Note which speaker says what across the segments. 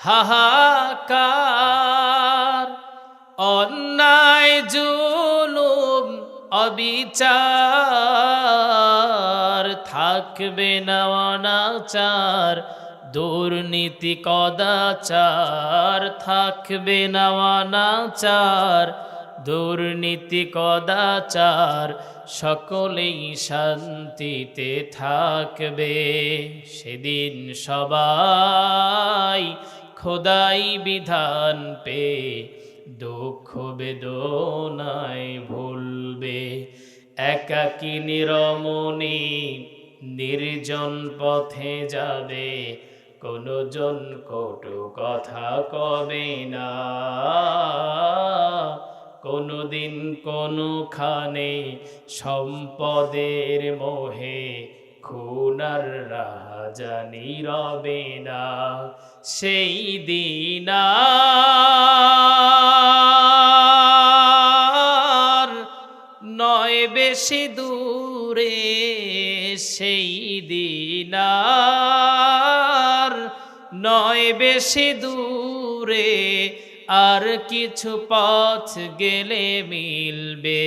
Speaker 1: হাহাকার, অন্যায়, জুলুম, অবিচার থাকবে না অনাচার, দুর্নীতি, কদাচার থাকবে না অনাচার, দুর্নীতি, কদাচার সকলেই শান্তিতে থাকবে। সেদিন সবাই খোদাই বিধান পে, দুঃখ বেদনায় ভুলবে। একাকী নিরমণি নির্জন পথে যাবে কোনো জন কটু কথা কবে না। কোনোদিন কোনোখানে সম্পদের মোহে খুনার রাজানি রবে না। সেই দিনা নয় বেশি দূরে, সেই দিনার নয় বেশি দূরে আর কিছু পথ গেলে মিলবে।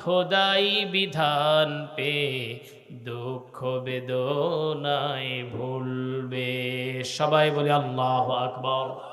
Speaker 1: খোদাই বিধান পে দুঃখ বেদনায় ভুলবে। সবাই বলে আল্লাহ আকবর।